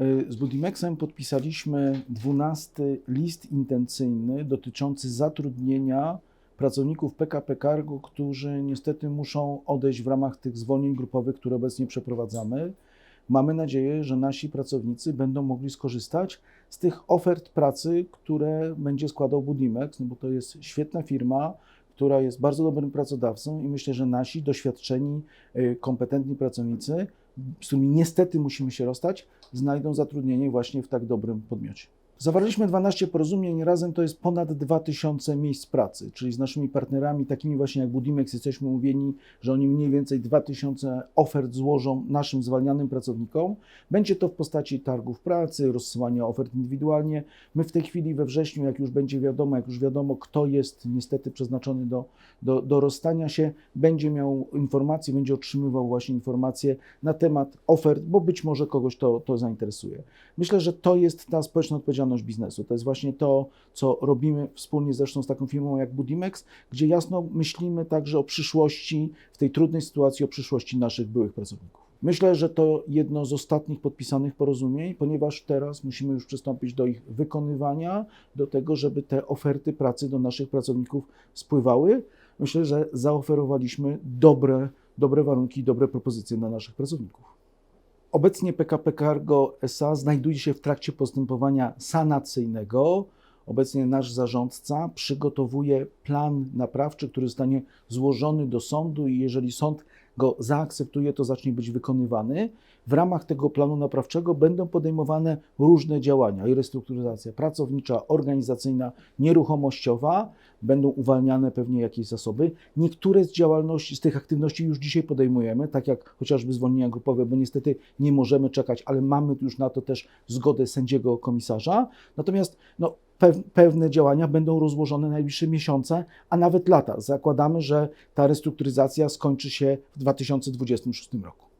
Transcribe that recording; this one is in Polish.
Y, Z Budimexem podpisaliśmy 12 list intencyjny dotyczący zatrudnienia pracowników PKP Cargo, którzy niestety muszą odejść w ramach tych zwolnień grupowych, które obecnie przeprowadzamy. Mamy nadzieję, że nasi pracownicy będą mogli skorzystać z tych ofert pracy, które będzie składał Budimex, no bo to jest świetna firma, która jest bardzo dobrym pracodawcą i myślę, że nasi doświadczeni, y, kompetentni pracownicy, z którymi niestety musimy się rozstać, znajdą zatrudnienie właśnie w tak dobrym podmiocie. Zawarliśmy 12 porozumień, razem to jest ponad 2000 miejsc pracy, czyli z naszymi partnerami, takimi właśnie jak Budimex, jesteśmy umówieni, że oni mniej więcej 2000 ofert złożą naszym zwalnianym pracownikom. Będzie to w postaci targów pracy, rozsyłania ofert indywidualnie. My w tej chwili we wrześniu, jak już będzie wiadomo, jak już wiadomo, kto jest niestety przeznaczony do, do, do rozstania się, będzie miał informacje, będzie otrzymywał właśnie informacje na temat ofert, bo być może kogoś to, to zainteresuje. Myślę, że to jest ta społeczna odpowiedzialność biznesu. To jest właśnie to, co robimy wspólnie zresztą z taką firmą jak Budimex, gdzie jasno myślimy także o przyszłości, w tej trudnej sytuacji, o przyszłości naszych byłych pracowników. Myślę, że to jedno z ostatnich podpisanych porozumień, ponieważ teraz musimy już przystąpić do ich wykonywania, do tego, żeby te oferty pracy do naszych pracowników spływały. Myślę, że zaoferowaliśmy dobre, dobre warunki, dobre propozycje dla naszych pracowników. Obecnie PKP Cargo SA znajduje się w trakcie postępowania sanacyjnego. Obecnie nasz zarządca przygotowuje plan naprawczy, który zostanie złożony do sądu i jeżeli sąd go zaakceptuje, to zacznie być wykonywany. W ramach tego planu naprawczego będą podejmowane różne działania restrukturyzacja pracownicza, organizacyjna, nieruchomościowa. Będą uwalniane pewnie jakieś zasoby. Niektóre z działalności, z tych aktywności już dzisiaj podejmujemy, tak jak chociażby zwolnienia grupowe, bo niestety nie możemy czekać, ale mamy już na to też zgodę sędziego komisarza. Natomiast no, pewne działania będą rozłożone najbliższe miesiące, a nawet lata. Zakładamy, że ta restrukturyzacja skończy się w 2026 roku.